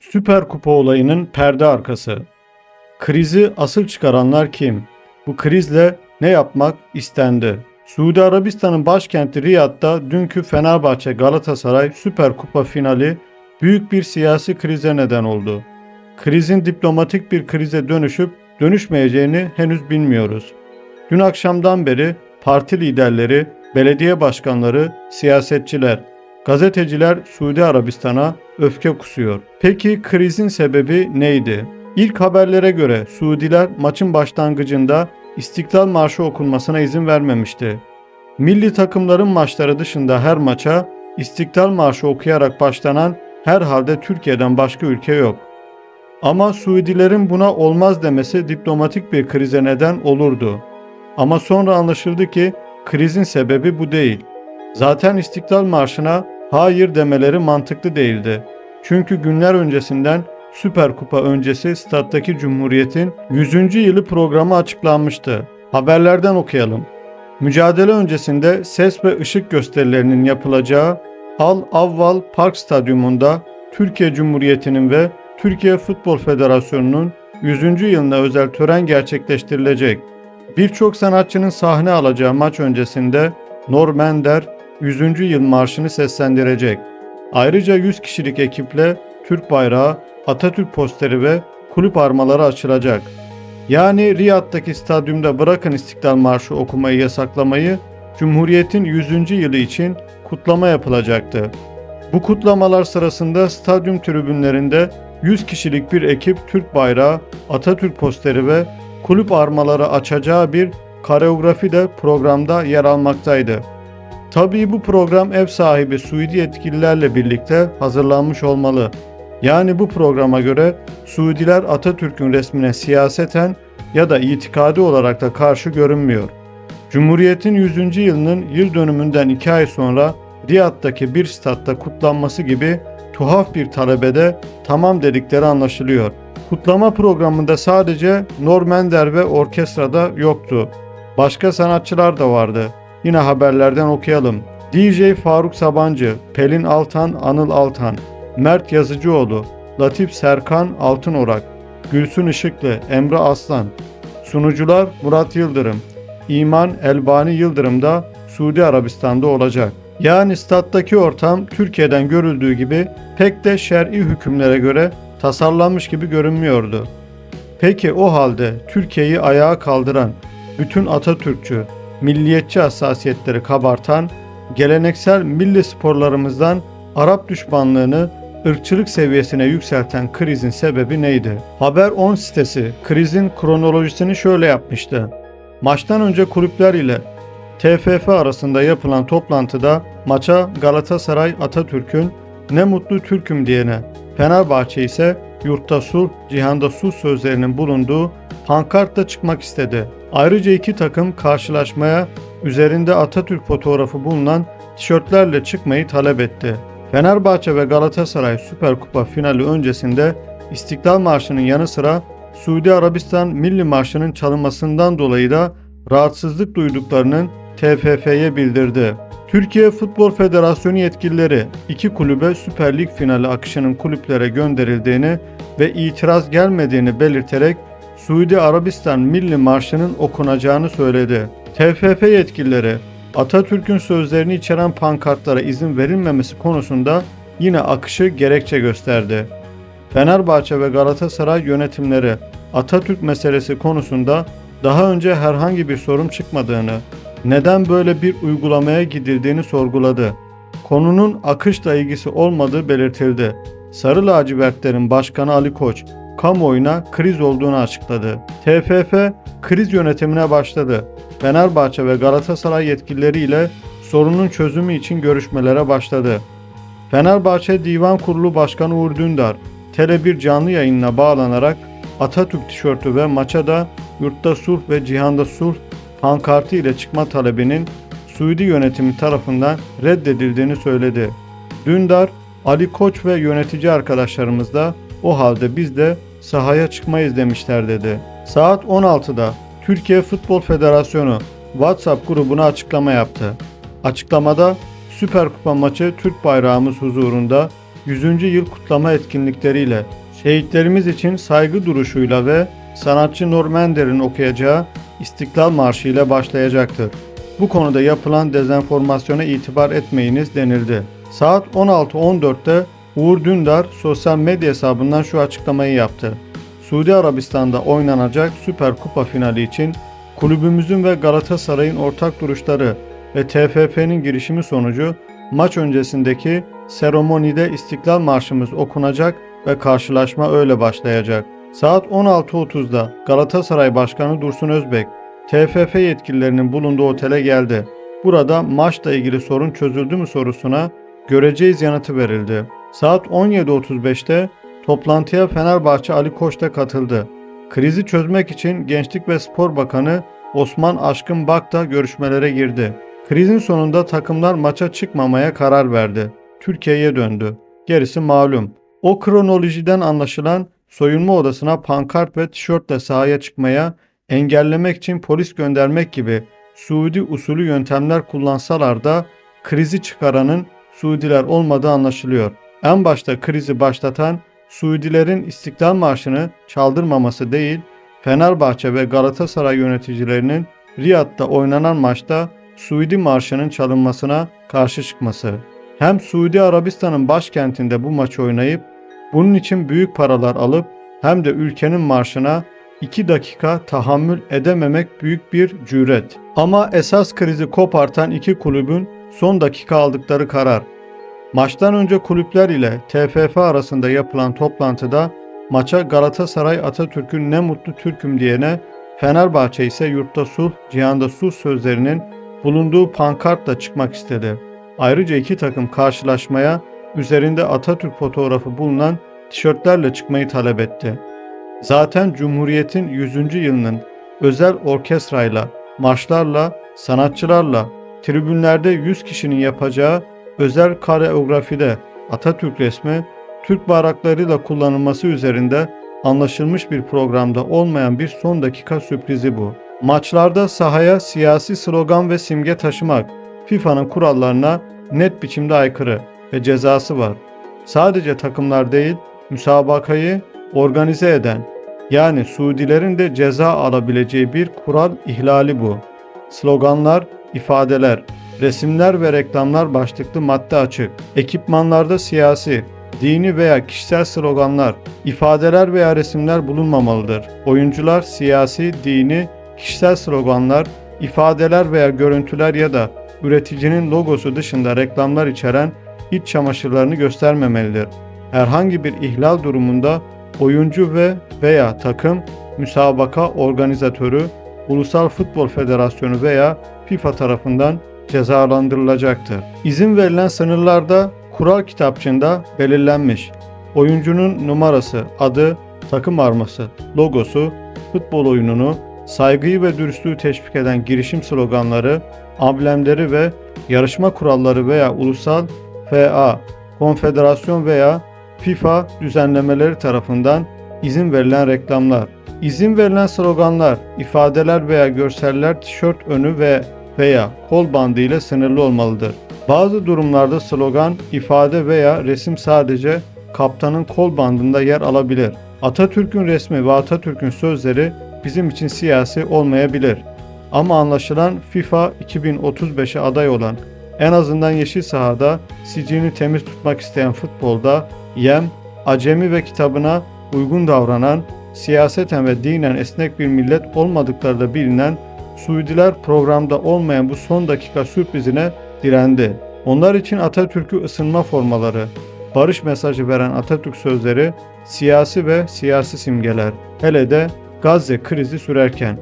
Süper Kupa olayının perde arkası. Krizi asıl çıkaranlar kim? Bu krizle ne yapmak istendi? Suudi Arabistan'ın başkenti Riyad'da dünkü Fenerbahçe Galatasaray Süper Kupa finali büyük bir siyasi krize neden oldu. Krizin diplomatik bir krize dönüşüp dönüşmeyeceğini henüz bilmiyoruz. Dün akşamdan beri parti liderleri, belediye başkanları, siyasetçiler, gazeteciler Suudi Arabistan'a öfke kusuyor. Peki krizin sebebi neydi? İlk haberlere göre Suudiler maçın başlangıcında İstiklal Marşı okunmasına izin vermemişti. Milli takımların maçları dışında her maça İstiklal Marşı okuyarak başlanan herhalde Türkiye'den başka ülke yok. Ama Suudilerin buna olmaz demesi diplomatik bir krize neden olurdu. Ama sonra anlaşıldı ki krizin sebebi bu değil. Zaten İstiklal Marşı'na hayır demeleri mantıklı değildi. Çünkü günler öncesinden Süper Kupa öncesi stattaki Cumhuriyet'in 100. yılı programı açıklanmıştı. Haberlerden okuyalım. Mücadele öncesinde ses ve ışık gösterilerinin yapılacağı Al Avval Park Stadyumunda Türkiye Cumhuriyeti'nin ve Türkiye Futbol Federasyonu'nun 100. yılına özel tören gerçekleştirilecek. Birçok sanatçının sahne alacağı maç öncesinde Normender 100. yıl marşını seslendirecek. Ayrıca 100 kişilik ekiple Türk bayrağı, Atatürk posteri ve kulüp armaları açılacak. Yani Riyad'daki stadyumda bırakın İstiklal Marşı okumayı yasaklamayı, Cumhuriyet'in 100. yılı için kutlama yapılacaktı. Bu kutlamalar sırasında stadyum tribünlerinde 100 kişilik bir ekip Türk bayrağı, Atatürk posteri ve kulüp armaları açacağı bir koreografi de programda yer almaktaydı. Tabii bu program ev sahibi Suudi yetkililerle birlikte hazırlanmış olmalı. Yani bu programa göre Suudiler Atatürk'ün resmine siyaseten ya da itikadi olarak da karşı görünmüyor. Cumhuriyet'in 100. yılının yıl dönümünden 2 ay sonra Riyad'daki bir statta kutlanması gibi tuhaf bir talebede tamam dedikleri anlaşılıyor. Kutlama programında sadece Normender ve orkestrada yoktu. Başka sanatçılar da vardı. Yine haberlerden okuyalım. DJ Faruk Sabancı, Pelin Altan, Anıl Altan, Mert Yazıcıoğlu, Latif Serkan Altınorak, Gülsün Işıklı, Emre Aslan. Sunucular Murat Yıldırım, İman Elbani Yıldırım da Suudi Arabistan'da olacak. Yani stat'taki ortam Türkiye'den görüldüğü gibi pek de şer'i hükümlere göre tasarlanmış gibi görünmüyordu. Peki o halde Türkiye'yi ayağa kaldıran, bütün Atatürkçü, milliyetçi hassasiyetleri kabartan, geleneksel milli sporlarımızdan Arap düşmanlığını ırkçılık seviyesine yükselten krizin sebebi neydi? Haber 10 sitesi krizin kronolojisini şöyle yapmıştı. Maçtan önce kulüpler ile TFF arasında yapılan toplantıda maça Galatasaray Atatürk'ün ne mutlu Türk'üm diyene, Fenerbahçe ise yurtta sulh, cihanda sulh sözlerinin bulunduğu pankartla çıkmak istedi. Ayrıca iki takım karşılaşmaya üzerinde Atatürk fotoğrafı bulunan tişörtlerle çıkmayı talep etti. Fenerbahçe ve Galatasaray Süper Kupa finali öncesinde İstiklal Marşı'nın yanı sıra Suudi Arabistan Milli Marşı'nın çalınmasından dolayı da rahatsızlık duyduklarının TFF'ye bildirdi. Türkiye Futbol Federasyonu yetkilileri iki kulübe Süper Lig finali akışının kulüplere gönderildiğini ve itiraz gelmediğini belirterek Suudi Arabistan Milli Marşı'nın okunacağını söyledi. TFF yetkilileri Atatürk'ün sözlerini içeren pankartlara izin verilmemesi konusunda yine akışı gerekçe gösterdi. Fenerbahçe ve Galatasaray yönetimleri Atatürk meselesi konusunda daha önce herhangi bir sorun çıkmadığını, neden böyle bir uygulamaya gidildiğini sorguladı. Konunun akışla ilgisi olmadığı belirtildi. Sarı lacivertlerin başkanı Ali Koç, kamuoyuna kriz olduğunu açıkladı. TFF kriz yönetimine başladı. Fenerbahçe ve Galatasaray yetkilileriyle sorunun çözümü için görüşmelere başladı. Fenerbahçe Divan Kurulu Başkanı Uğur Dündar, Tele1 canlı yayınına bağlanarak Atatürk tişörtü ve maça da yurtta sulh ve cihanda sulh pankartı ile çıkma talebinin Suudi yönetimi tarafından reddedildiğini söyledi. Dündar, Ali Koç ve yönetici arkadaşlarımız da o halde biz de sahaya çıkmayız demişler dedi. Saat 16'da Türkiye Futbol Federasyonu WhatsApp grubuna açıklama yaptı. Açıklamada Süper Kupa maçı Türk bayrağımız huzurunda 100. yıl kutlama etkinlikleriyle, şehitlerimiz için saygı duruşuyla ve sanatçı Normander'in okuyacağı İstiklal Marşı ile başlayacaktır. Bu konuda yapılan dezenformasyona itibar etmeyiniz denildi. Saat 16.14'te Uğur Dündar sosyal medya hesabından şu açıklamayı yaptı. Suudi Arabistan'da oynanacak Süper Kupa finali için kulübümüzün ve Galatasaray'ın ortak duruşları ve TFF'nin girişimi sonucu maç öncesindeki seremonide İstiklal Marşımız okunacak ve karşılaşma öyle başlayacak. Saat 16.30'da Galatasaray Başkanı Dursun Özbek, TFF yetkililerinin bulunduğu otele geldi. Burada maçla ilgili sorun çözüldü mü sorusuna göreceğiz yanıtı verildi. Saat 17.35'te toplantıya Fenerbahçe Ali Koç da katıldı. Krizi çözmek için Gençlik ve Spor Bakanı Osman Aşkın Bak da görüşmelere girdi. Krizin sonunda takımlar maça çıkmamaya karar verdi. Türkiye'ye döndü. Gerisi malum. O kronolojiden anlaşılan soyunma odasına pankart ve tişörtle sahaya çıkmaya engellemek için polis göndermek gibi Suudi usulü yöntemler kullansalar da krizi çıkaranın Suudiler olmadığı anlaşılıyor. En başta krizi başlatan Suudilerin İstiklal Marşı'nı çaldırmaması değil, Fenerbahçe ve Galatasaray yöneticilerinin Riyad'da oynanan maçta Suudi Marşı'nın çalınmasına karşı çıkması. Hem Suudi Arabistan'ın başkentinde bu maçı oynayıp bunun için büyük paralar alıp hem de ülkenin marşına 2 dakika tahammül edememek büyük bir cüret. Ama esas krizi kopartan iki kulübün son dakika aldıkları karar. Maçtan önce kulüpler ile TFF arasında yapılan toplantıda maça Galatasaray Atatürk'ün ne mutlu Türk'üm diyene Fenerbahçe ise yurtta sulh, cihanda sulh sözlerinin bulunduğu pankartla çıkmak istedi. Ayrıca iki takım karşılaşmaya üzerinde Atatürk fotoğrafı bulunan tişörtlerle çıkmayı talep etti. Zaten Cumhuriyet'in 100. yılının özel orkestrayla, marşlarla, sanatçılarla, tribünlerde 100 kişinin yapacağı özel koreografide Atatürk resmi Türk bayraklarıyla kullanılması üzerinde anlaşılmış bir programda olmayan bir son dakika sürprizi bu. Maçlarda sahaya siyasi slogan ve simge taşımak FIFA'nın kurallarına net biçimde aykırı ve cezası var. Sadece takımlar değil, müsabakayı organize eden yani Suudilerin de ceza alabileceği bir kural ihlali bu. Sloganlar, ifadeler, resimler ve reklamlar başlıklı madde açık. Ekipmanlarda siyasi, dini veya kişisel sloganlar, ifadeler veya resimler bulunmamalıdır. Oyuncular siyasi, dini, kişisel sloganlar, ifadeler veya görüntüler ya da üreticinin logosu dışında reklamlar içeren iç çamaşırlarını göstermemelidir. Herhangi bir ihlal durumunda oyuncu ve veya takım, müsabaka organizatörü, Ulusal Futbol Federasyonu veya FIFA tarafından cezalandırılacaktır. İzin verilen sınırlarda kural kitapçığında belirlenmiş. Oyuncunun numarası, adı, takım arması, logosu, futbol oyununu, saygıyı ve dürüstlüğü teşvik eden girişim sloganları, amblemleri ve yarışma kuralları veya ulusal FA, konfederasyon veya FIFA düzenlemeleri tarafından izin verilen reklamlar, izin verilen sloganlar, ifadeler veya görseller tişört önü ve veya kol bandı ile sınırlı olmalıdır. Bazı durumlarda slogan, ifade veya resim sadece kaptanın kol bandında yer alabilir. Atatürk'ün resmi ve Atatürk'ün sözleri bizim için siyasi olmayabilir. Ama anlaşılan FIFA 2035'e aday olan en azından yeşil sahada sicilini temiz tutmak isteyen futbolda yem, acemi ve kitabına uygun davranan, siyaseten ve dinen esnek bir millet olmadıkları da bilinen Suudiler programda olmayan bu son dakika sürprizine direndi. Onlar için Atatürk'ü ısınma formaları, barış mesajı veren Atatürk sözleri, siyasi ve siyasi simgeler. Hele de Gazze krizi sürerken.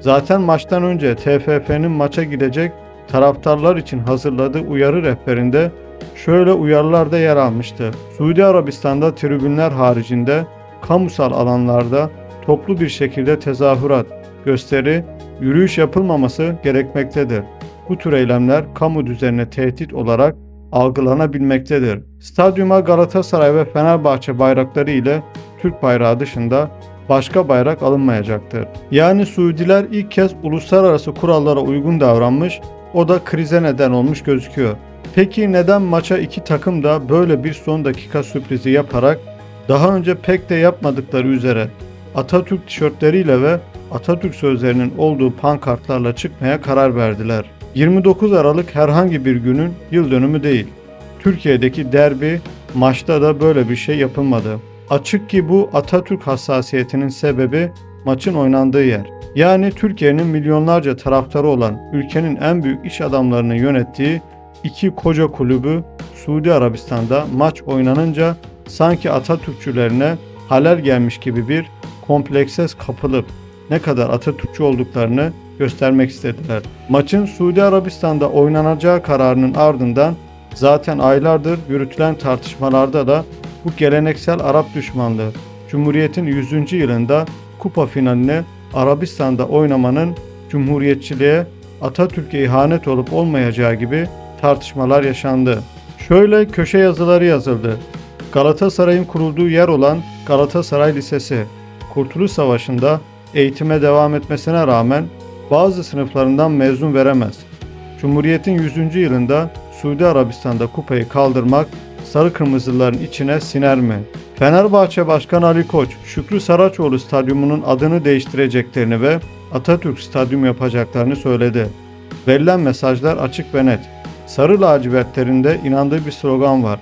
Zaten maçtan önce TFF'nin maça gidecek taraftarlar için hazırladığı uyarı rehberinde şöyle uyarılar da yer almıştı. Suudi Arabistan'da tribünler haricinde kamusal alanlarda toplu bir şekilde tezahürat, gösteri, yürüyüş yapılmaması gerekmektedir. Bu tür eylemler kamu düzenine tehdit olarak algılanabilmektedir. Stadyuma Galatasaray ve Fenerbahçe bayrakları ile Türk bayrağı dışında başka bayrak alınmayacaktır. Yani Suudiler ilk kez uluslararası kurallara uygun davranmış, o da krize neden olmuş gözüküyor. Peki neden maça iki takım da böyle bir son dakika sürprizi yaparak daha önce pek de yapmadıkları üzere Atatürk tişörtleriyle ve Atatürk sözlerinin olduğu pankartlarla çıkmaya karar verdiler. 29 Aralık herhangi bir günün yıl dönümü değil. Türkiye'deki derbi maçta da böyle bir şey yapılmadı. Açık ki bu Atatürk hassasiyetinin sebebi maçın oynandığı yer. Yani Türkiye'nin milyonlarca taraftarı olan ülkenin en büyük iş adamlarının yönettiği iki koca kulübü Suudi Arabistan'da maç oynanınca sanki Atatürkçülerine halel gelmiş gibi bir komplekse kapılıp ne kadar Atatürkçü olduklarını göstermek istediler. Maçın Suudi Arabistan'da oynanacağı kararının ardından zaten aylardır yürütülen tartışmalarda da bu geleneksel Arap düşmanlığı Cumhuriyet'in 100. yılında kupa finaline Arabistan'da oynamanın cumhuriyetçiliğe Atatürk'e ihanet olup olmayacağı gibi tartışmalar yaşandı. Şöyle köşe yazıları yazıldı. Galatasaray'ın kurulduğu yer olan Galatasaray Lisesi, Kurtuluş Savaşı'nda eğitime devam etmesine rağmen bazı sınıflarından mezun veremez. Cumhuriyet'in 100. yılında Suudi Arabistan'da kupayı kaldırmak sarı kırmızıların içine siner mi? Fenerbahçe Başkanı Ali Koç, Şükrü Saraçoğlu Stadyumu'nun adını değiştireceklerini ve Atatürk Stadyumu yapacaklarını söyledi. Verilen mesajlar açık ve net. Sarı lacivertlerinde inandığı bir slogan var.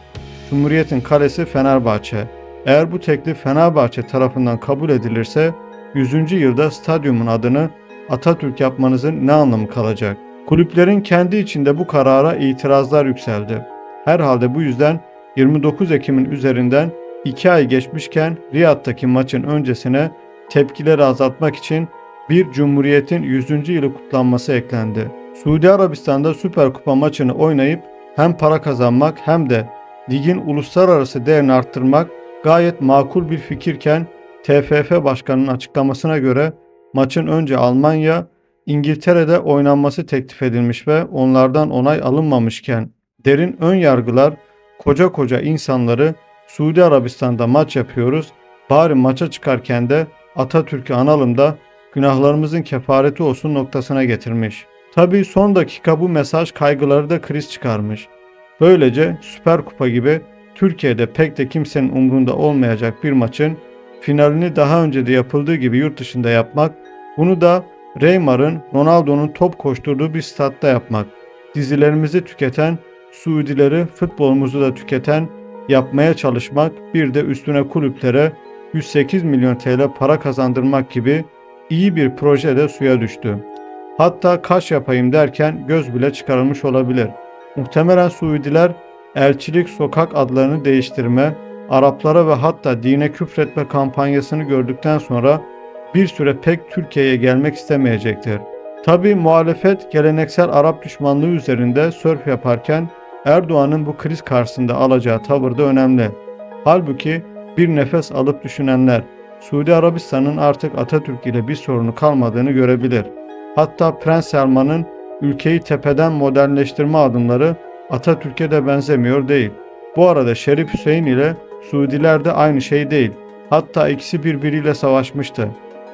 Cumhuriyet'in kalesi Fenerbahçe. Eğer bu teklif Fenerbahçe tarafından kabul edilirse 100. yılda stadyumun adını Atatürk yapmanızın ne anlamı kalacak? Kulüplerin kendi içinde bu karara itirazlar yükseldi. Herhalde bu yüzden 29 Ekim'in üzerinden 2 ay geçmişken Riyad'daki maçın öncesine tepkileri azaltmak için bir Cumhuriyet'in 100. yılı kutlanması eklendi. Suudi Arabistan'da Süper Kupa maçını oynayıp hem para kazanmak hem de ligin uluslararası değerini arttırmak gayet makul bir fikirken TFF Başkanı'nın açıklamasına göre maçın önce Almanya, İngiltere'de oynanması teklif edilmiş ve onlardan onay alınmamışken derin ön yargılar koca koca insanları Suudi Arabistan'da maç yapıyoruz, bari maça çıkarken de Atatürk'ü analım da günahlarımızın kefareti olsun noktasına getirmiş. Tabii son dakika bu mesaj kaygıları da kriz çıkarmış. Böylece Süper Kupa gibi Türkiye'de pek de kimsenin umrunda olmayacak bir maçın finalini daha önce de yapıldığı gibi yurt dışında yapmak, bunu da Reymar'ın Ronaldo'nun top koşturduğu bir statta yapmak, dizilerimizi tüketen, Suudileri futbolumuzu da tüketen, yapmaya çalışmak, bir de üstüne kulüplere 108 milyon TL para kazandırmak gibi iyi bir proje de suya düştü. Hatta kaş yapayım derken göz bile çıkarılmış olabilir. Muhtemelen Suudiler elçilik sokak adlarını değiştirme, Araplara ve hatta dine küfretme kampanyasını gördükten sonra bir süre pek Türkiye'ye gelmek istemeyecektir. Tabi muhalefet geleneksel Arap düşmanlığı üzerinde sörf yaparken Erdoğan'ın bu kriz karşısında alacağı tavır da önemli. Halbuki bir nefes alıp düşünenler Suudi Arabistan'ın artık Atatürk ile bir sorunu kalmadığını görebilir. Hatta Prens Selman'ın ülkeyi tepeden modernleştirme adımları Atatürk'e de benzemiyor değil. Bu arada Şerif Hüseyin ile Suudiler de aynı şey değil. Hatta ikisi birbiriyle savaşmıştı.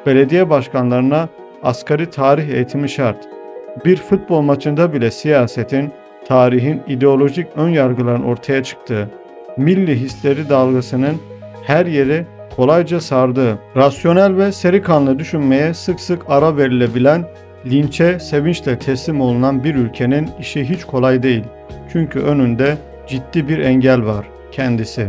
Belediye başkanlarına asgari tarih eğitimi şart. Bir futbol maçında bile siyasetin, tarihin ideolojik ön yargıların ortaya çıktığı, milli hisleri dalgasının her yeri kolayca sardığı, rasyonel ve seri kanlı düşünmeye sık sık ara verilebilen, linçe sevinçle teslim olunan bir ülkenin işi hiç kolay değil. Çünkü önünde ciddi bir engel var, kendisi.